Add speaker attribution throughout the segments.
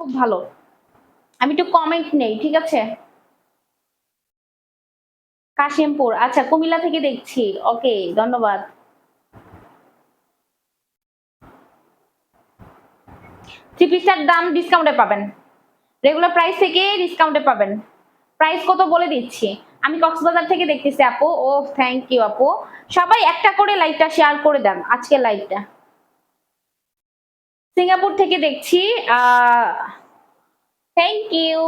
Speaker 1: খুব ভালো। আমি একটু কমেন্ট নেই, ঠিক আছে? কাশিমপুর আচ্ছা কুমিল্লা থেকে দেখছি। ওকে ধন্যবাদ। থ্রি দাম ডিসকাউন্টে পাবেন। রেগুলার প্রাইস থেকে ডিসকাউন্টে পাবেন। প্রাইস কত বলে দিচ্ছি? আমি কক্সবাজার থেকে দেখতেছি আপু। ও থ্যাংক ইউ আপু। সবাই একটা করে লাইভটা শেয়ার করে দেন আজকের লাইভটা সিঙ্গাপুর থেকে দেখছি থ্যাংক ইউ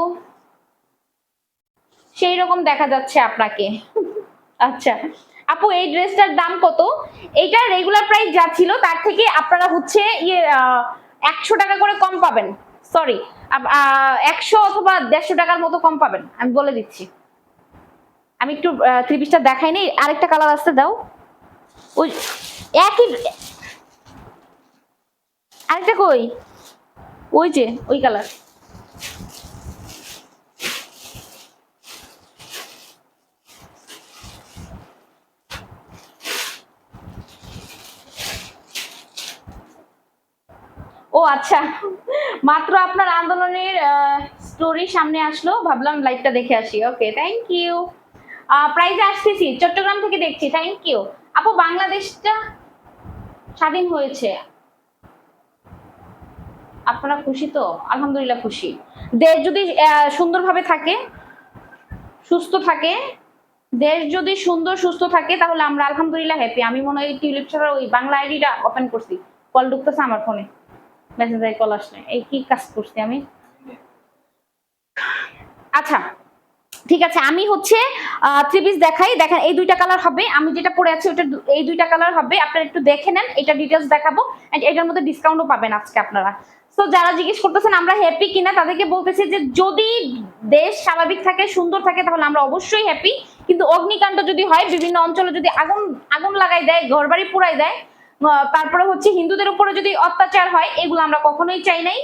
Speaker 1: সেই রকম দেখা যাচ্ছে আপনাকে। আচ্ছা আপু, এই ড্রেসটার দাম কত? এইটা রেগুলার প্রাইস যা ছিল, তার থেকে আপনারা হচ্ছে ইয়ে একশো টাকা করে কম পাবেন। সরি একশো অথবা দেড়শো টাকার মতো কম পাবেন। আমি বলে দিচ্ছি। আমি একটু থ্রি পিসটা দেখাই নি। আরেকটা কালার আসতে দাও। ওই, একই আরেকটা কই? ওই যে, ওই কালার ও আচ্ছা। মাত্র আপনার আন্দোলনের স্টোরি সামনে আসলো, ভাবলাম লাইভটা দেখে আসি। ওকে থ্যাংক ইউ প্রাইজে আসতেছি, চট্টগ্রাম থেকে দেখছি থ্যাংক ইউ আপু, বাংলাদেশটা স্বাধীন হয়েছে। আপনারা খুশি তো? আলহামদুলিল্লাহ খুশি। দেশ যদি সুন্দরভাবে থাকে, সুস্থ থাকে, দেশ যদি সুন্দর, সুস্থ থাকে, তাহলে আমরা আলহামদুলিল্লাহ হ্যাপি আমি মনে হয় টিউলিপ ছাড়া ওই বাংলা আইডিটা ওপেন করছি। কল ঢুকতেছে আমার ফোনে মেসেঞ্জারে কল আসলে এই কি কাজ করছি আমি? আচ্ছা ঠিক আছে, আমি হচ্ছে থ্রি পিস দেখাই। দেখেন, এই দুইটা কালার হবে। আমি যেটা পরে আছি, ওটা এই দুইটা কালার হবে। আপনারা একটু দেখে নেন, এটা ডিটেলস দেখাবো। এন্ড এটার মধ্যে ডিসকাউন্টও পাবেন আজকে আপনারা। তো যারা জিজ্ঞেস করতেছেন, আমরা হ্যাপি কিনা, তাদেরকে বলতেছি যে, যদি দেশ স্বাভাবিক থাকে, সুন্দর থাকে, তাহলে আমরা অবশ্যই হ্যাপি কিন্তু অগ্নিকাণ্ড যদি হয়, বিভিন্ন অঞ্চলে যদি আগুন আগুন লাগাই দেয়, ঘরবাড়ি পুরাই দেয় তারপরে হচ্ছে হিন্দুদের উপরে যদি অত্যাচার হয়, এগুলো আমরা কখনোই চাই নাই।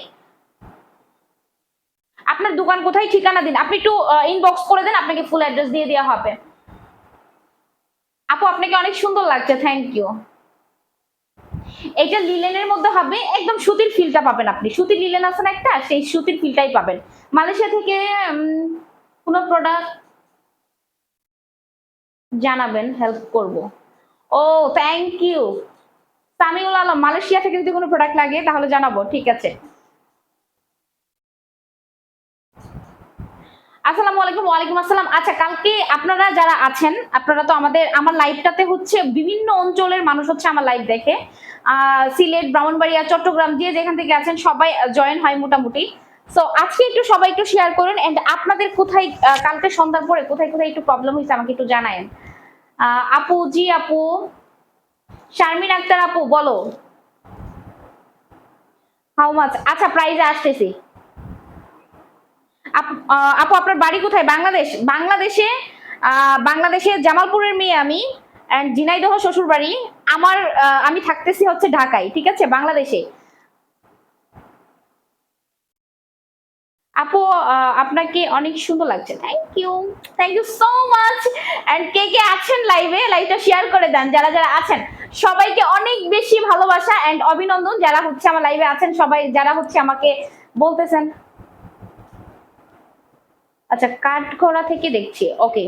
Speaker 1: আপনার দোকান কোথায়, ঠিকানা দিন। আপনি একটু ইনবক্স করে দেন, আপনাকে ফুল অ্যাড্রেস দিয়ে দেওয়া হবে। আপু, আপনাকে অনেক সুন্দর লাগছে থ্যাংক ইউ এটা লিলেনের মধ্যে হবে, একদম সুতির ফিলটা পাবেন আপনি। সুতির লিলেন আছে না একটা, সেই সুতির ফিলটাই পাবেন। মালয়েশিয়া থেকে কোনো প্রোডাক্ট জানাবেন হেল্প করব। ও thank you Samiul Alam, Malaysia থেকে যদি কোনো প্রোডাক্ট লাগে, তাহলে জানাব, ঠিক আছে। আসসালামু আলাইকুম, ওয়ালাইকুম আসসালাম। আচ্ছা কালকে আপনারা যারা আছেন, আপনারা তো আমাদের, আমার লাইভটাতে হচ্ছে বিভিন্ন অঞ্চলের মানুষ হচ্ছে আমার লাইভ দেখে। সিলেট, ব্রাহ্মণবাড়িয়া, চট্টগ্রাম, যে যেখান থেকে আছেন, সবাই জয়েন হয় মোটামুটি। সো আজকে একটু সবাই একটু শেয়ার করুন এন্ড আপনাদের কোথায় কালকে সন্ধ্যার পরে কোথায় কোথায় একটু প্রবলেম হয়েছে, আমাকে একটু জানায়েন। আপু, জি আপু। শারমিন আক্তার আপু, বলো। হাউ মাছ আচ্ছা প্রাইজে আসতেছি। আপ- আপু, আপনার বাড়ি কোথায়? বাংলাদেশ, বাংলাদেশে বাংলাদেশে জামালপুরের মেয়ে আমি অ্যান্ড ঝিনাইদহ শ্বশুর বাড়ি আমার আমি থাকতেছি হচ্ছে ঢাকায়, ঠিক আছে? বাংলাদেশে। আপু আপনাকে অনেক সুন্দর লাগছে। Thank you thank you so much and কে কে আছেন লাইভে লাইভটা শেয়ার করে দেন, যারা যারা আছেন। সবাইকে অনেক বেশি ভালোবাসা অ্যান্ড অভিনন্দন যারা হচ্ছে আমার লাইভে আছেন। সবাই, যারা হচ্ছে আমাকে বলতেছেন আচ্ছা কাঠগড়া থেকে দেখছি ওকে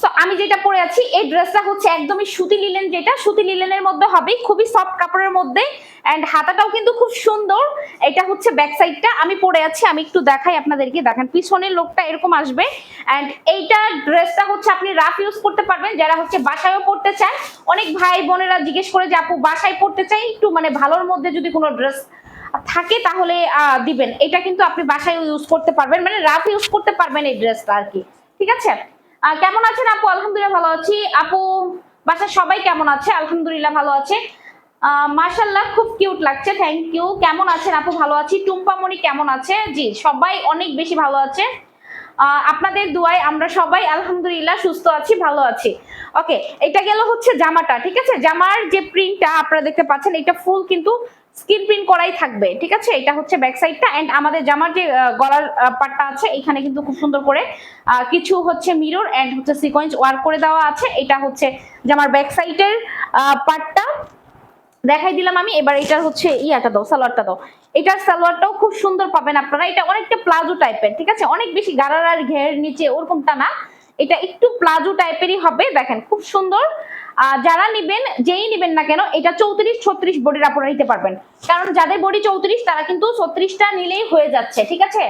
Speaker 1: সো আমি যেটা পরে আছি, এই ড্রেসটা হচ্ছে একদমই সুতি লিলেন যেটা, সুতি লিলেনের মধ্যে হবে খুবই সফট কাপড়ের মধ্যে এন্ড হাতাটাও কিন্তু খুব সুন্দর। এটা হচ্ছে ব্যাক সাইডটা আমি পরে আছি, আমি একটু দেখাই আপনাদেরকে, দেখেন পিছনের লোকটা এরকম আসবে। এন্ড এইটা ড্রেসটা হচ্ছে আপনি রাফ ইউজ করতে পারবেন, যারা হচ্ছে বাসায়ও পড়তে চান। অনেক ভাই বোনেরা জিজ্ঞেস করে যে, আপু, বাসায় পড়তে চাই? একটু মানে ভালোর মধ্যে যদি কোনো ড্রেস থাকে তাহলে দিবেন। এটা কিন্তু আপনি বাসায় ইউজ করতে পারবেন। মানে রাফ ইউজ করতে পারবেন এই ড্রেসটা আর কি। ঠিক আছে? কেমন আছেন আপু? আলহামদুলিল্লাহ ভালো আছি। আপু, বাসার সবাই কেমন আছে? আলহামদুলিল্লাহ ভালো আছে। মার্শাল্লাহ খুব কিউট লাগছে থ্যাংক ইউ কেমন আছেন আপু? ভালো আছি। টুম্পামণি কেমন আছে? জি, সবাই অনেক বেশি ভালো আছে। আপনাদের দুয়ায় আমরা সবাই আলহামদুলিল্লাহ সুস্থ আছি, ভালো আছি। ওকে এটা গেল হচ্ছে জামাটা। ঠিক আছে? জামার যে প্রিন্টটা আপনারা দেখতে পাচ্ছেন, এটা ফুল কিন্তু স্ক্রিন প্রিন্ট করাই থাকবে, ঠিক আছে? এটা হচ্ছে ব্যাক সাইডটা এন্ড আমাদের জামার যে গলার পাটটা আছে, এখানে কিন্তু খুব সুন্দর করে কিছু হচ্ছে মিরর এন্ড হচ্ছে সিকোয়েন্স ওয়ার্ক করে দেওয়া আছে। এটা হচ্ছে জামার ব্যাক সাইডের পার্টটা দেখাই দিলাম আমি, এবার এটার হচ্ছে ইয়াটা দাও, সালোয়ারটা দাও। এটার সালোয়ারটাও খুব সুন্দর পাবেন আপনারা। এটা অনেকটা প্লাজো টাইপের, ঠিক আছে? অনেক বেশি গাড়ার আর ঘের নিচে ওরকমটা না। এটা একটু প্লাজো টাইপেরই হবে, দেখেন, খুব সুন্দর। যারা নিবেন, যেই নিবেন না কেন, এটা চৌত্রিশ, ছত্রিশ বডির আপনারা নিতে পারবেন। কারণ যাদের বডি চৌত্রিশ, তারা কিন্তু ছত্রিশটা নিলেই হয়ে যাচ্ছে, ঠিক আছে?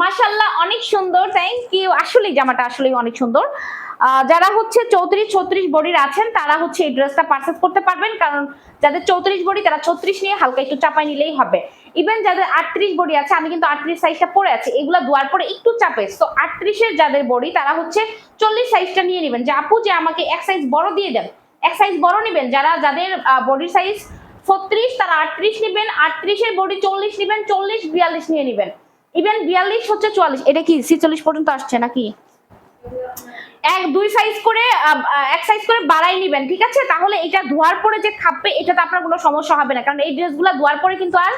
Speaker 1: মাশাল্লাহ অনেক সুন্দর থ্যাংক ইউ আসলেই জামাটা আসলেই অনেক সুন্দর। যারা হচ্ছে চৌত্রিশ, ছত্রিশ বডির আছেন, তারা হচ্ছে এই ড্রেসটা পারচেস করতে পারবেন, কারণ যাদের চৌত্রিশ বডি, তারা ছত্রিশ নিয়ে হালকা একটু চাপাই নিলেই হবে। ইভেন যাদের আটত্রিশ বডি আছে, আমি কিন্তু আটত্রিশ সাইজটা পরে আছি, এগুলো ধোয়ার পরে একটু চাপে। তো আটত্রিশের যাদের বডি, তারা হচ্ছে চল্লিশ সাইজটা নিয়ে নেবেন। যে, আপু, যে আমাকে এক সাইজ বড় দিয়ে দেন এক সাইজ বড় নেবেন, যারা যাদের বডির সাইজ ছত্রিশ, তারা আটত্রিশ নেবেন, আটত্রিশের বডি চল্লিশ নেবেন, চল্লিশ, বিয়াল্লিশ নিয়ে নেবেন। ইভেন বিয়াল্লিশ হচ্ছে চুয়াল্লিশ। এটা কি ছিচল্লিশ পর্যন্ত আসছে নাকি? এক, দুই সাইজ করে এক সাইজ করে বাড়াই নিবেন, ঠিক আছে? তাহলে এটা ধোয়ার পরে যে খাপবে, এটাতে আপনার কোনো সমস্যা হবে না। কারণ এই ড্রেসগুলো ধোয়ার পরে কিন্তু আর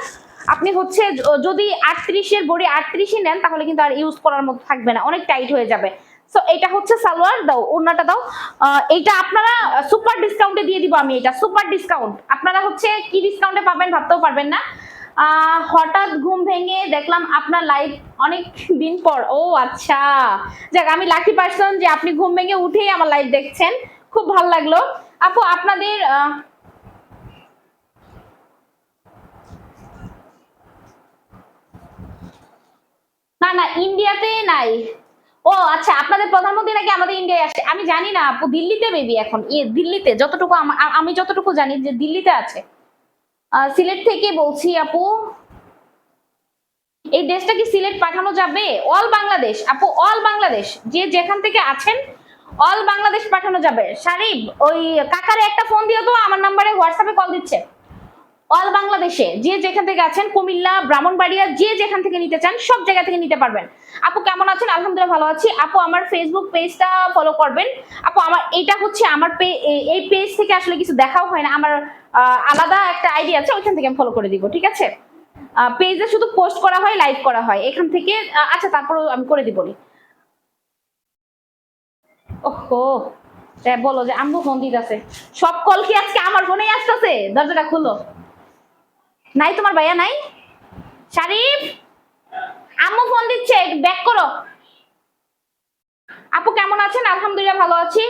Speaker 1: আপনি হচ্ছে যদি আটত্রিশের বড়ি আটত্রিশই নেন, তাহলে কিন্তু আর ইউজ করার মতো থাকবে না। অনেক টাইট হয়ে যাবে। সো এটা হচ্ছে সালোয়ার, দাও, ওড়নাটা দাও। এইটা আপনারা সুপার ডিসকাউন্টে দিয়ে দিব আমি এটা সুপার ডিসকাউন্ট আপনারা হচ্ছে কি ডিসকাউন্টে পাবেন ভাবতেও পারবেন না। হঠাৎ ঘুম ভেঙে দেখলাম আপনার লাইভ অনেক দিন পর। ও আচ্ছা। যাক, আমি লাকি পার্সন যে আপনি ঘুম ভেঙে উঠেই আমার লাইভ দেখছেন। খুব ভালো লাগল। আপু, আপনাদের না না ইন্ডিয়াতে নাই। ও আচ্ছা আপনাদের প্রধানমন্ত্রী নাকি আমাদের ইন্ডিয়ায় আসছে আমি জানি না, আপু, দিল্লিতে বেবি এখন। দিল্লিতে, যতটুকু আমি যতটুকু জানি যে দিল্লিতে আছে। সিলেট থেকে বলছি, আপু। এই ড্রেসটা কি সিলেট পাঠানো যাবে? অল বাংলাদেশ আপু অল বাংলাদেশ যে যেখান থেকে আছেন অল বাংলাদেশ পাঠানো যাবে। শারিফ, ওই কাকারে একটা ফোন দিও তো, আমার নাম্বারে হোয়াটসঅ্যাপে কল দিচ্ছে। অল বাংলাদেশে যে যেখান থেকে আছেন, কুমিল্লা, ব্রাহ্মণবাড়িয়া, যে যেখান থেকে নিতে চান, সব জায়গা থেকে নিতে পারবেন। আপু, কেমন আছেন? আলহামদুলিল্লাহ ভালো আছি। আপু, আমার ফেসবুক পেজটা ফলো করবেন। আপু, আমার, এটা হচ্ছে আমার এই পেজ থেকে আসলে কিছু দেখাও হয় না। আমার আলাদা একটা আইডি আছে, ওইখান থেকে আমি ফলো করে দিব, ঠিক আছে? পেজে শুধু পোস্ট করা হয় লাইভ করা হয়। এখান থেকে আচ্ছা তারপর আমি করে দিব। ওহো বলো যে আম্মু ফোন দিতেছে। সব কল কি আজকে আমার ফোনেই আসতেছে? দরজাটা খুলো। নাই তোমার ভাইয়া, নাই? শারিফ, আম্মু ফোন দিচ্ছে ব্যাক করো। আপু কেমন আছেন? আলহামদুলিল্লাহ ভালো আছি।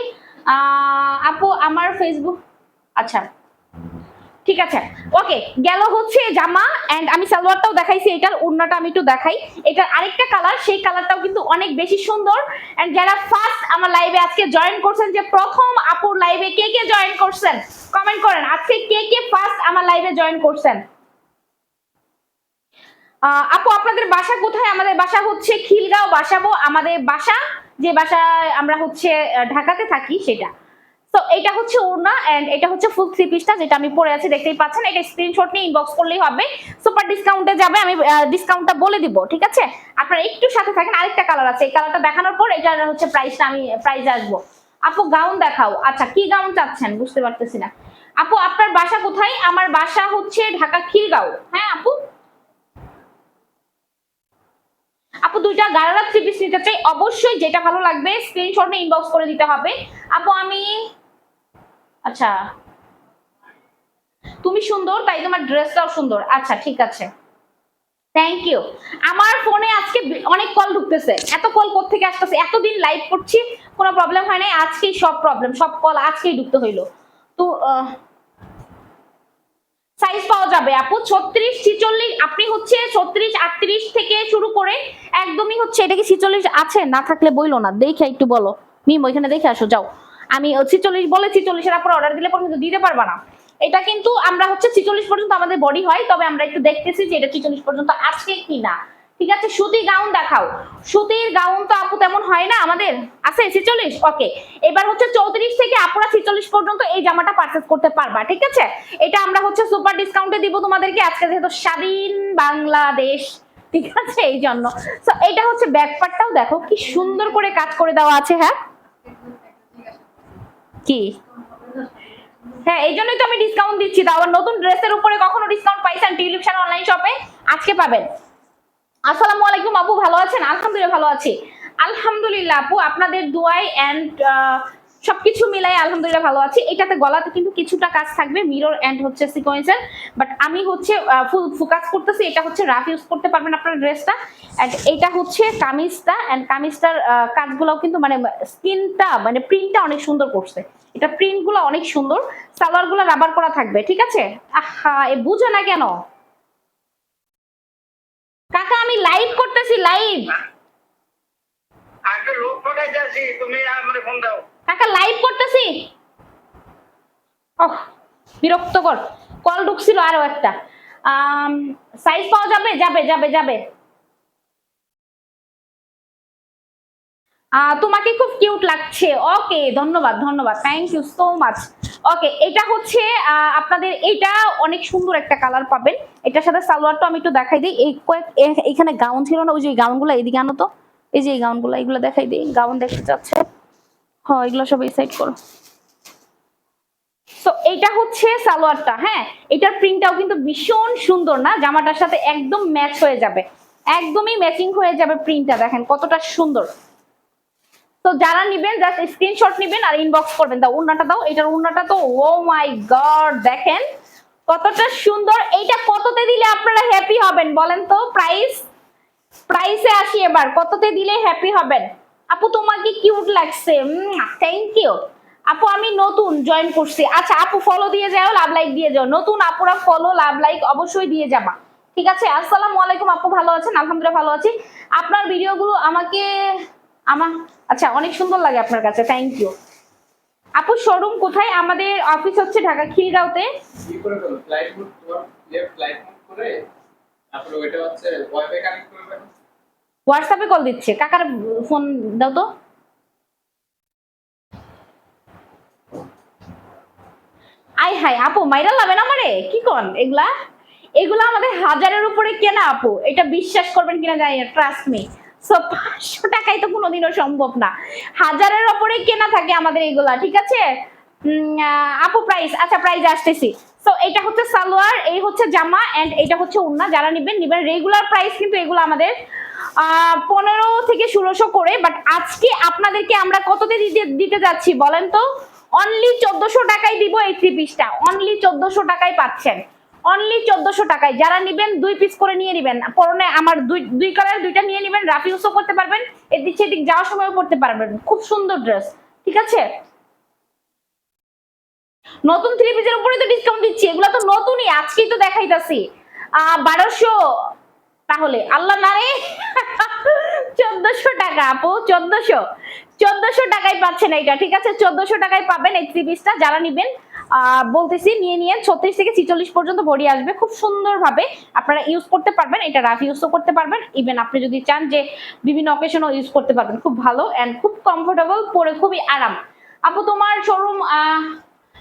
Speaker 1: আপু, আমার ফেসবুক আচ্ছা ঠিক আছে। ওকে গেল হচ্ছে জামা এন্ড আমি সালোয়ারটাও দেখাইছি এটার, ওড়নাটা আমি একটু দেখাই। এটার আরেকটা কালার সেই কালারটাও কিন্তু অনেক বেশি সুন্দর। এন্ড যারা ফার্স্ট আমার লাইভে আজকে জয়েন করছেন, যে প্রথম আপুর লাইভে কে কে জয়েন করছেন কমেন্ট করেন। আজকে কে কে ফার্স্ট আমার লাইভে জয়েন করছেন? আপু, আপনাদের বাসা কোথায়? আমাদের বাসা হচ্ছে খিলগাঁও বাসাবো। আমাদের বাসা, যে বাসায় আমরা হচ্ছে ঢাকাতে থাকি, সেটা। তো এটা হচ্ছে ওড়না এন্ড এটা হচ্ছে ফুল থ্রি পিসটা যেটা আমি পরে আছি, দেখতেই পাচ্ছেন। এটা স্ক্রিনশট নিয়ে ইনবক্স করলেই হবে। সুপার ডিসকাউন্টে যাবে, আমি ডিসকাউন্টটা বলে দিব, ঠিক আছে? আপনারা একটু সাথে থাকেন, আরেকটা কালার আছে। এই কালারটা দেখানোর পর এটার হচ্ছে প্রাইসটা আমি প্রাইস আসব। আপু গাউন দেখাও। আচ্ছা কি গাউন চাচ্ছেন? বুঝতে পারতেছি না। আপু, আপনার বাসা কোথায়? আমার বাসা হচ্ছে ঢাকা খিলগাঁও হ্যাঁ আপু? আপু দুইটা গারারা থ্রি পিস নিতে চাই, অবশ্যই যেটা ভালো লাগবে স্ক্রিনশট ইনবক্স করে দিতে হবে। আপু, আমি আচ্ছা তুমি সুন্দর, তাই তোমার ড্রেসটাও সুন্দর। আচ্ছা ঠিক আছে। থ্যাংক ইউ আমার ফোনে আজকে অনেক কল ঢুকতেছে। এত কল থেকে আসতেছে? এতদিন লাইভ করছি, কোনো প্রবলেম হয় নাই, আজকেই সব প্রবলেম সব কল আজকেই ঢুকতে হইল। তো সাইজ পাওয়া যাবে, আপু। ছত্রিশ, ছিচল্লিশ, আপনি হচ্ছে ছত্রিশ, আটত্রিশ থেকে শুরু করে একদমই হচ্ছে এটা কি ছিচল্লিশ আছে? না থাকলে বইলো না। দেখে একটু বলো। মিম, ওইখানে দেখে আসো, যাও। আমি ছিচল্লিশ বলে ছিচল্লিশের আপনার অর্ডার দিলে পর্যন্ত দিতে পারবা না। এটা কিন্তু আমরা হচ্ছে ছিচল্লিশ পর্যন্ত আমাদের বডি হয়, তবে আমরা একটু দেখতেছি যে এটা ছিচল্লিশ পর্যন্ত আছে কি না ঠিক আছে সুতি গাউন দেখাও। সুতির গাউন তো আপু তেমন হয় না আমাদের? আছে, ছিচল্লিশ? ওকে এবার হচ্ছে চৌত্রিশ থেকে আপুরা ছেচল্লিশ পর্যন্ত এই জামাটা পারচেস করতে পারবা, ঠিক আছে? এটা আমরা হচ্ছে সুপার ডিসকাউন্টে দিব তোমাদেরকে, আজকে যেহেতু স্বাধীন বাংলাদেশ, ঠিক আছে, এই জন্য। তো এটা হচ্ছে ব্যাকপার্টটাও দেখো, কি সুন্দর করে কাজ করে দেওয়া আছে হ্যাঁ? কি? হ্যাঁ এই জন্যই তো আমি ডিসকাউন্ট দিচ্ছি, তো আবার নতুন ড্রেসের উপরে কখনো ডিসকাউন্ট পাইছেন টিউলিপশন অনলাইন শপে আজকে পাবেন। আসসালামু আলাইকুম আপু, ভালো আছেন? আলহামদুলিল্লাহ ভালো আছি। আলহামদুলিল্লাহ আপু, আপনাদের দোয়াই এন্ড সবকিছু মিলাই আলহামদুলিল্লাহ ভালো আছি। এটাতে গলাতে কিন্তু কিছুটা কাজ থাকবে মিরর অ্যান্ড হচ্ছে সিকোয়েন্সের বাট আমি হচ্ছে ফুল ফোকাস করতেছি, এটা হচ্ছে রাফ ইউজ করতে পারবেন আপনার ড্রেসটা অ্যান্ড এটা হচ্ছে কামিজটা অ্যান্ড কামিজটার কাজগুলোও কিন্তু মানে স্কিনটা মানে প্রিন্টটা অনেক সুন্দর করছে। এটা প্রিন্টগুলো অনেক সুন্দর সালোয়ারগুলো রাবার করা থাকবে, ঠিক আছে? আহা, এ বুঝো না কেন? কাকা আমি লাইভ করতেছি লাইভ
Speaker 2: আগে লোক পাঠাইতে আসি তুমি আমার ফোন দাও।
Speaker 1: কাকা লাইভ করতেছি? ওহ বিরক্তকর। কল ঢুকছিল আরও একটা। সাইজ পাওয়া যাবে? যাবে যাবে যাবে। তোমাকে খুব কিউট লাগছে। ওকে ধন্যবাদ ধন্যবাদ। Thank you so much okay এটা হচ্ছে আপনাদের এটা অনেক সুন্দর একটা কালার পাবেন। এটার সাথে সালোয়ারটা আমি একটু দেখাই দিই। এই কয়েক এখানে গাউন ছিল না, ওই যে গাউনগুলো এদিকে আনো তো। এই যে এই গাউনগুলো এগুলো দেখাই দিই। গাউন দেখতে চাচ্ছে? হ্যাঁ এগুলো সব এই সাইড করো। তো এটা হচ্ছে সালোয়ারটা হ্যাঁ? এটার প্রিন্টটাও কিন্তু ভীষণ সুন্দর না? জামাটার সাথে একদম ম্যাচ হয়ে যাবে। একদমই ম্যাচিং হয়ে যাবে প্রিন্টটা দেখেন কতটা সুন্দর। তো যারা নিবেন জাস্ট স্ক্রিনশট নিবেন আর ইনবক্স করবেন। দাও উন্নাটা দাও, এটার উন্নাটা তো ও মাই গড দেখেন কতটা সুন্দর। এইটা কততে দিলে আপনারা হ্যাপি হবেন বলেন তো? প্রাইস প্রাইসে আসি এবার, কততে দিলে হ্যাপি হবেন? আপু, তোমাকে কিউট লাগছে। থ্যাংক ইউ আপু, আমি নতুন জয়েন করছি। আচ্ছা আপু ফলো দিয়ে যাও লাভ লাইক দিয়ে যাও। নতুন আপুরা ফলো লাভ লাইক অবশ্যই দিয়ে যাবা। ঠিক আছে? আসসালামু আলাইকুম, আপু, ভালো আছেন? আলহামদুলিল্লাহ, ভালো আছি। আপনার ভিডিওগুলো আমাকে আমার আচ্ছা অনেক সুন্দর লাগে আপনার কাছে থ্যাংক ইউ আপু, শোরুম কোথায়? আমাদের অফিস হচ্ছে ঢাকা, খিলগাঁওতে। হোয়াটসঅ্যাপে কল দিচ্ছে। কাকার ফোন দাও তো। আই হাই আপু, মাইরা লাবেন আমারে? কি কন এগুলা? এগুলা আমাদের হাজারের উপরে কেনা, আপু। এটা বিশ্বাস করবেন কিনা জানি না ট্রাস্ট মি সো পাঁচশো টাকায় তো কোনোদিনও সম্ভব না। হাজারের উপরে কেনা থাকে আমাদের এগুলা, ঠিক আছে? আপু প্রাইস আচ্ছা প্রাইস আসতেছি। তো এটা হচ্ছে সালোয়ার, এই হচ্ছে জামা এন্ড এটা হচ্ছে উন্না যারা নিবেন নিবেন রেগুলার প্রাইস কিন্তু এগুলো আমাদের পনেরো থেকে ষোলোশো করে বাট আজকে আপনাদেরকে আমরা কততে দিতে দিতে যাচ্ছি বলেন তো? অনলি চোদ্দশো টাকায় দিব এই থ্রি পিসটা অনলি চোদ্দশো টাকায় পাচ্ছেন। অনলি চোদ্দশো টাকায়। যারা নিবেন, দুই পিস করে নিয়ে নিবেন। পরনে আমার দুই দুই কালার দুইটা নিয়ে নিবেন রাফ ইউজও করতে পারবেন, এদিক সেদিক যাওয়ার সময়ও পড়তে পারবেন। খুব সুন্দর ড্রেস ঠিক আছে? নতুন থ্রি পিসের উপরে তো ডিসকাউন্ট দিচ্ছি, এগুলো তো নতুনই, আজকেই তো দেখাইতাছি। বারোশো, তাহলে, আল্লাহ না রে, চোদ্দশো টাকা আপু, চোদ্দশো। চোদ্দশো টাকায় পাচ্ছেন এইটা, ঠিক আছে? চোদ্দশো টাকায় পাবেন এই থ্রি পিসটা যারা নিবেন বলতেছি, নিয়ে নিয়ে ছত্রিশ থেকে ছিচল্লিশ পর্যন্ত বডি আসবে। খুব সুন্দর ভাবে আপনারা ইউজ করতে পারবেন, এটা রাফ ইউজও করতে পারবেন। ইভেন আপনি যদি চান যে বিভিন্ন অকেশনও ইউজ করতে পারবেন, খুব ভালো অ্যান্ড খুব কমফোর্টেবল পরে খুবই আরাম। আপু, তোমার শোরুম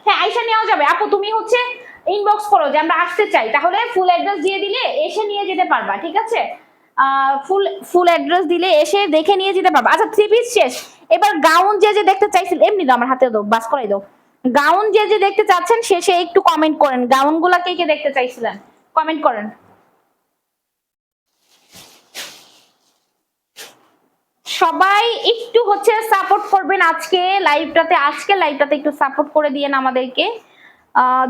Speaker 1: হ্যাঁ আইসা নেওয়া যাবে। আপু, তুমি হচ্ছে ইনবক্স করো যে আমরা আসতে চাই। তাহলে ফুল অ্যাড্রেস দিয়ে দিলে এসে নিয়ে যেতে পারবা, ঠিক আছে? ফুল ফুল অ্যাড্রেস দিলে এসে দেখে নিয়ে যেতে পারবা। আচ্ছা থ্রি পিস শেষ। এবার গাউন যে যে দেখতে চাইছিল, এমনি দাও, আমার হাতে দাও, বাস করাই দাও। গাউন যে যে দেখতে চাচ্ছেন শেষে একটু কমেন্ট করেন। গাউনগুলা কে কে দেখতে চাইছিলেন? কমেন্ট করেন। সবাই একটু হচ্ছে সাপোর্ট করবেন আজকে লাইভটাতে আজকে লাইভটাতে একটু সাপোর্ট করে দিয়েন আমাদেরকে।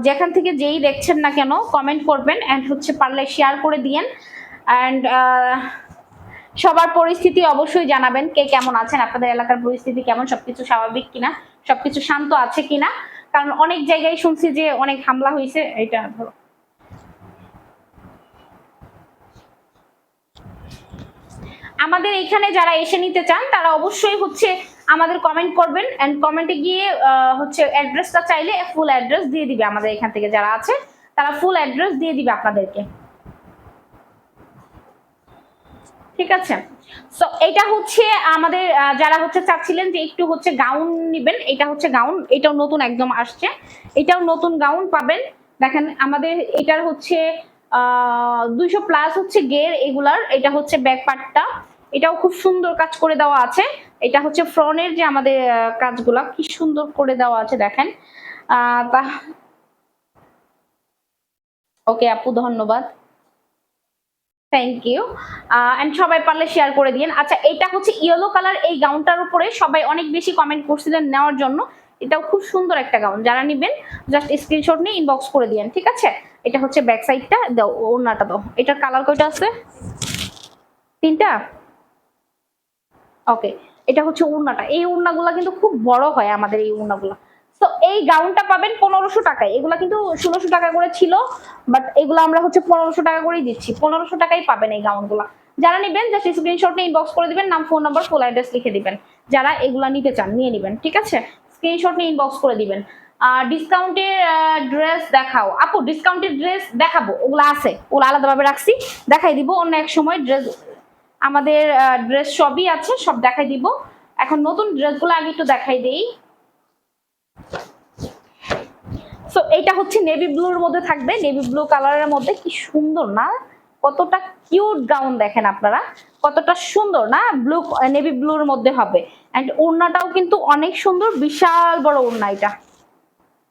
Speaker 1: যেখান থেকে যেই দেখছেন না কেন কমেন্ট করবেন অ্যান্ড হচ্ছে পারলে শেয়ার করে দিয়েন। অ্যান্ড সবার পরিস্থিতি অবশ্যই জানাবেন, কে কেমন আছেন, আপনাদের এলাকার পরিস্থিতি কেমন, সবকিছু স্বাভাবিক কিনা। সবকিছু শান্ত আছে কিনা? কারণ অনেক জায়গায় শুনছি যে অনেক হামলা হয়েছে এটা ধরো। আমাদের এখানে যারা এসে নিতে চান, তারা অবশ্যই হচ্ছে আমাদের কমেন্ট করবেন এন্ড কমেন্টে গিয়ে হচ্ছে অ্যাড্রেসটা চাইলে ফুল অ্যাড্রেস দিয়ে দিবে আমাদের এখান থেকে যারা আছে, তারা ফুল অ্যাড্রেস দিয়ে দিবে আপনাদেরকে। ঠিক আছে? সো এটা হচ্ছে আমাদের যারা হচ্ছে চাচ্ছিলেন যে একটু হচ্ছে গাউন নিবেন এটা হচ্ছে গাউন এটাও নতুন একদম আসছে। এটাও নতুন গাউন পাবেন। দেখেন আমাদের এটার হচ্ছে দুইশো প্লাস হচ্ছে গের এগুলার এটা হচ্ছে ব্যাক পার্টটা এটাও খুব সুন্দর কাজ করে দেওয়া আছে। এটা হচ্ছে ফ্রনের যে আমাদের কাজগুলা কি সুন্দর করে দেওয়া আছে দেখেন। আহ, তা ওকে আপু ধন্যবাদ। থ্যাংক ইউ অ্যান্ড সবাই পারলে শেয়ার করে দিন আচ্ছা এটা হচ্ছে ইয়েলো কালার এই গাউনটার উপরে সবাই অনেক বেশি কমেন্ট করছিলেন নেওয়ার জন্য। এটাও খুব সুন্দর একটা গাউন যারা নেবেন জাস্ট স্ক্রিনশট নিয়ে ইনবক্স করে দিয়েন, ঠিক আছে? এটা হচ্ছে ব্যাক সাইডটা দাও, ওড়নাটা দাও। এটার কালার কয়টা আছে? তিনটা? ওকে এটা হচ্ছে ওড়নাটা। এই ওড়নাগুলো কিন্তু খুব বড় হয় আমাদের এই ওড়নাগুলো। তো এই গাউনটা পাবেন পনেরোশো টাকায়। এগুলা কিন্তু ষোলোশো টাকা করে ছিল বাট এগুলো আমরা হচ্ছে পনেরোশো টাকা করেই দিচ্ছি। পনেরোশো টাকাই পাবেন এই গাউনগুলো যারা নেবেন জাস্ট স্ক্রিনশট নিয়ে ইনবক্স করে দিবেন, নাম ফোন নাম্বার ফুল অ্যাড্রেস লিখে দিবেন। যারা এগুলা নিতে চান, নিয়ে নেবেন, ঠিক আছে? স্ক্রিনশট নিয়ে ইনবক্স করে দিবেন। ডিসকাউন্টের ড্রেস দেখাও। আপু ডিসকাউন্টের ড্রেস দেখাবো। ওগুলো আছে। ওগুলো আলাদাভাবে রাখছি। দেখাই দিব অন্য এক সময় ড্রেস আমাদের ড্রেস সবই আছে, সব দেখাই দিব। এখন নতুন ড্রেসগুলো আগে একটু দেখাই দেই। সো এইটা হচ্ছে নেভি ব্লুর মধ্যে থাকবে। নেভি ব্লু কালারের মধ্যে কি সুন্দর না? কতটা কিউট গাউন দেখেন আপনারা। কতটা সুন্দর না? ব্লু নেভি ব্লুর মধ্যে হবে। অ্যান্ড ওড়নাটাও কিন্তু অনেক সুন্দর, বিশাল বড় ওড়না এটা।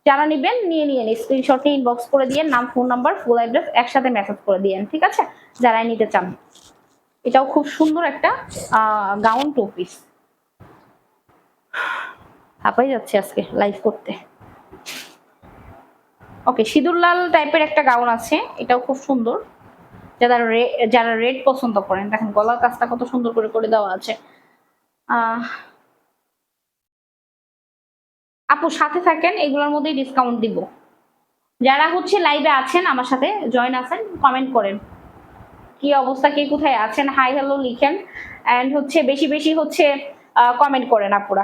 Speaker 1: যারা নেবেন, নিয়ে নিয়ে নিন। স্ক্রিনশটে ইনবক্স করে দিয়ে নাম ফোন নাম্বার ফুল অ্যাড্রেস একসাথে মেসেজ করে দিয়েন, ঠিক আছে? যারা নিতে চান। এটাও খুব সুন্দর একটা গাউন টু পিস হাঁপাই যাচ্ছে আজকে লাইভ করতে। ওকে সিঁদুর লাল টাইপের একটা গাউন আছে, এটাও খুব সুন্দর। যারা যারা রেড পছন্দ করেন, দেখেন গলার কাজটা কত সুন্দর করে করে দেওয়া আছে। আপু সাথে থাকেন, এগুলোর মধ্যেই ডিসকাউন্ট দিব। যারা হচ্ছে লাইভে আছেন আমার সাথে জয়েন আছেন কমেন্ট করেন। কি অবস্থা, কে কোথায় আছেন? হাই হ্যালো লিখেন। অ্যান্ড হচ্ছে বেশি বেশি হচ্ছে কমেন্ট করেন আপুরা।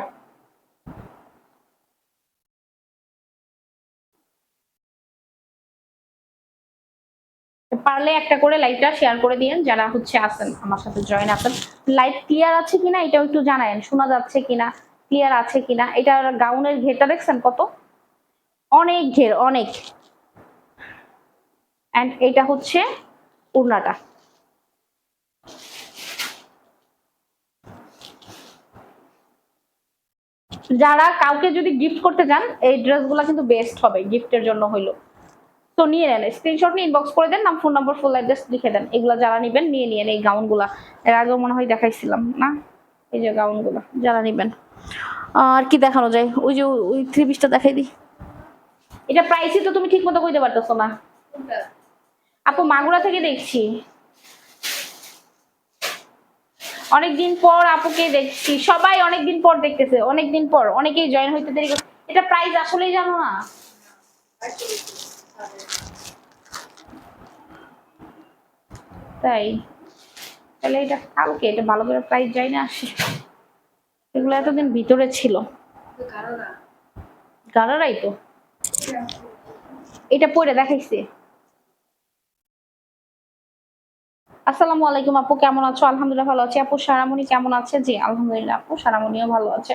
Speaker 1: পারলে একটা করে লাইভটা শেয়ার করে দিন যারা হচ্ছে আসেন আমার সাথে জয়েন আসেন লাইভ ক্লিয়ার আছে কিনা এটাও একটু জানায়েন, শোনা যাচ্ছে কিনা ক্লিয়ার আছে কিনা? এটার গাউনের ঘেরটা দেখছেন কত? অনেক ঘের, অনেক। অ্যান্ড এটা হচ্ছে উড়নাটা যারা কাউকে যদি গিফট করতে চান, এই ড্রেসগুলো কিন্তু বেস্ট হবে গিফটের জন্য হইল। তো নিয়ে নেন স্ক্রিনশট নিয়ে ইনবক্স করে দেন নাম ফোন নাম্বার ফুল অ্যাড্রেস লিখে দেন। এগুলো যারা নেবেন, নিয়ে নিয়েন এই গাউনগুলা এর আগেও মনে হয় দেখাইছিলাম, না? এই যে গাউনগুলো যারা নেবেন। আর কি দেখানো যায়? ওই যে ওই থ্রি পিসটা দেখাই দিই। এটা প্রাইসই তো তুমি ঠিক মতো কইতে পারতেছো না। আপু, মাগুরা থেকে দেখছি। অনেকদিন পর আপুকে দেখছি। সবাই অনেকদিন পর দেখতেছে, অনেকদিন পর। অনেকেই জয়েন হইতে দেরি এটা প্রাইস আসলেই জানো না। তাই? তাহলে এটা কালকে, এটা ভালো করে প্রাইস যায় না, আসে। এগুলো এতদিন ভিতরে ছিল। গাড়ারাই তো। এটা পরে দেখাইছে। আসসালামু আলাইকুম আপু, কেমন আছো? আলহামদুলিল্লাহ ভালো আছি। আপু, সারামণি কেমন আছে? জি, আলহামদুলিল্লাহ আপু, সারামণিও ভালো আছে।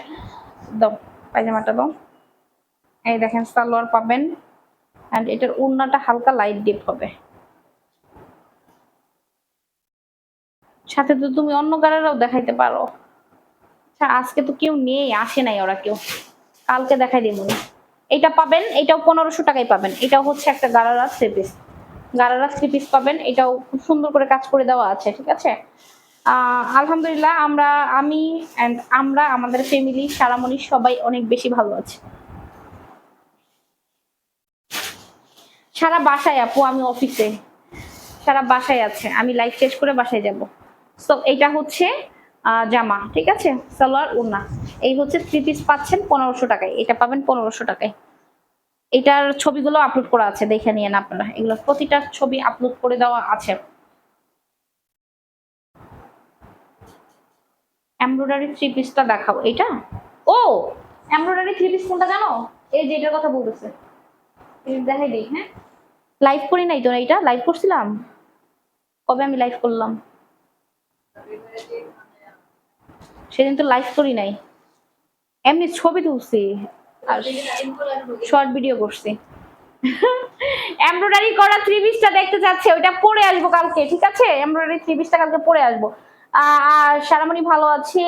Speaker 1: দাও, পায়জামাটা দাও। এই দেখেন, সালোয়ার পাবেন। অ্যান্ড এটার ওড়নাটা হালকা লাইট ডিপ হবে। সাথে তো তুমি অন্য গাড়ারাও দেখাইতে পারো। আচ্ছা আজকে তো কেউ নেই, আসে নাই ওরা কেউ। কালকে দেখাই দিব এটা পাবেন, এটাও পনেরোশো টাকায় পাবেন। এটাও হচ্ছে একটা gharara three piece gharara three piece পাবেন, এটাও খুব সুন্দর করে কাজ করে দেওয়া আছে, ঠিক আছে? আলহামদুলিল্লাহ আমরা, আমি অ্যান্ড আমরা, আমাদের ফ্যামিলি সারামণি সবাই অনেক বেশি ভালো আছে। সারা বাসায় আপু, আমি অফিসে। সারা বাসায় আছে। আমি লাইফ শেষ করে বাসায় যাব। তো এটা হচ্ছে জামা, ঠিক আছে? সালোয়ার উন্না এই হচ্ছে থ্রি পিস পাচ্ছেন পনেরোশো টাকায়। এটা পাবেন পনেরোশো টাকায়। এটার ছবিগুলো আপলোড করা আছে, দেখে নিয়েন আপনারা। এগুলো প্রতিটা ছবি আপলোড করে দেওয়া আছে। এমব্রয়ডারি থ্রি পিসটা দেখাও এটা ও! এমব্রয়ডারি থ্রি পিস কোনটা জানো? এই যে এটার কথা বলতেছে। দেখাই দিই হ্যাঁ? লাইভ করি নাই তো এইটা লাইভ করছিলাম? কবে আমি লাইভ করলাম? সেদিন তো লাইভ করি নাই। এমনি ছবি তুলছি আর শর্ট ভিডিও করছি। এমব্রয়ডারি করা পিসটা দেখতে চাচ্ছে, ওইটা পরে আসব কালকে, ঠিক আছে? এমব্রয়ডারি পিসটা কালকে পরে আসব। আর সারামণি ভালো আছে?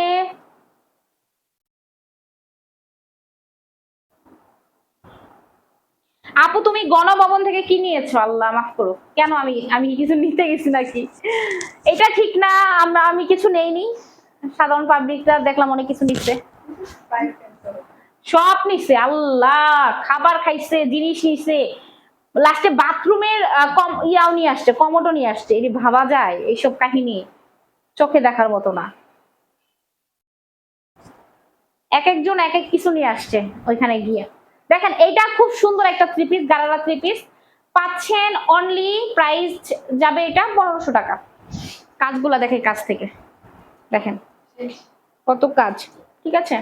Speaker 1: আপু, তুমি গণভবন থেকে কি নিয়েছো? আল্লাহ মাফ করো কেন আমি আমি কিছু নিতে গেছি নাকি? এটা ঠিক না, আমরা, আমি কিছু নেইনি। সাধারণ পাবলিকরা দেখলাম অনেক কিছু নিচ্ছে। সব নিছে আল্লাহ, খাবার খাইছে, জিনিস নিছে। লাস্টে বাথরুমের কম, ইয়াও নিয়ে আসছে, কমোডও নিয়ে আসছে। এটি ভাবা যায়, এইসব কাহিনী চোখে দেখার মতো না। এক একজন এক এক কিছু নিয়ে আসছে ওইখানে গিয়ে। দেখেন, এইটা খুব সুন্দর একটা three piece gharara three piece পাচ্ছেন অনলি প্রাইস যাবে এটা পনেরোশো টাকা। কাজগুলা দেখে কাজ থেকে। দেখেন, কত কাজ, ঠিক আছে?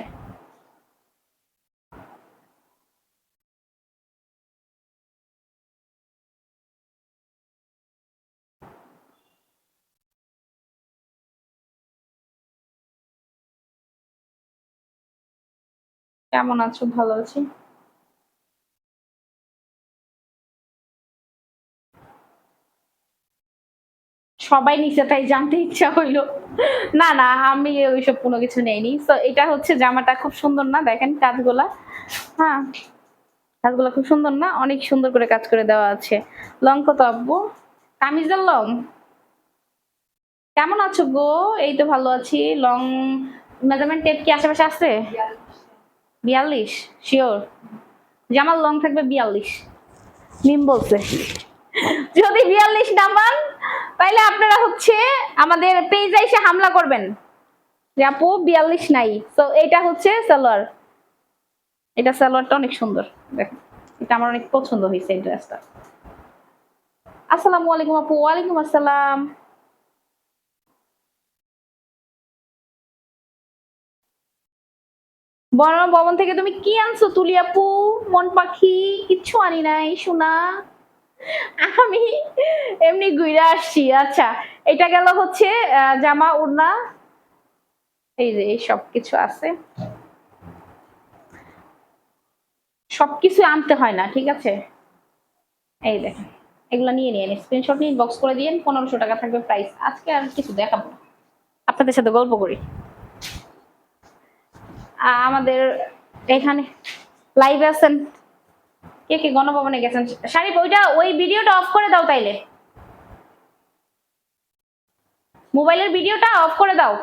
Speaker 1: কেমন আছো? ভালো আছি? সবাই নিচে, তাই জানতে ইচ্ছা হইল। না না, আমি ওইসব কোনো কিছু নেইনি। তো এটা হচ্ছে জামাটা খুব সুন্দর না? দেখেন কাজগুলা। হ্যাঁ কাজগুলো খুব সুন্দর না? অনেক সুন্দর করে কাজ করে দেওয়া আছে। লং কত আব্বু? কামিজের লং। কেমন আছো গো? এই তো ভালো আছি। লং মেজারমেন্ট টেপ কি আশেপাশে আছে? বিয়াল্লিশ শিওর জামার লং থাকবে বিয়াল্লিশ। মিম বলছে। যদি বিয়াল্লিশ নামান তাহলে আপনারা হচ্ছে আমাদের পেজে এসে হামলা করবেন। যে আপু, বিয়াল্লিশ নাই। তো এটা হচ্ছে সালোয়ার। এটা সালোয়ারটা অনেক সুন্দর। দেখেন, এটা আমার অনেক পছন্দ হয়েছে এই ড্রেসটা। আসসালামু আলাইকুম আপু, ওয়ালাইকুম আসসালাম। বর্ণ ভবন থেকে তুমি কি আনছো তুলি আপু? মন পাখি, কিচ্ছু আনি নাই শোনা আমি এমনি ঘুরে আসছি আচ্ছা। এটা গেল হচ্ছে জামা ওড়না এই যে, এই সব কিছু আছে। সবকিছু আনতে হয় না, ঠিক আছে? এই দেখেন, এগুলো নিয়ে নিন। স্ক্রিনশট নিয়ে বক্স করে দিন পনেরোশো টাকা থাকবে প্রাইস আজকে আর কিছু দেখাবো আপনাদের সাথে গল্প করি। আমাদের এখানে লাইভে আছেন কে কে গণভবনে গেছেন? শারিফ, ওইটা ওই ভিডিওটা অফ করে দাও তাইলে। মোবাইলের ভিডিওটা অফ করে দাও।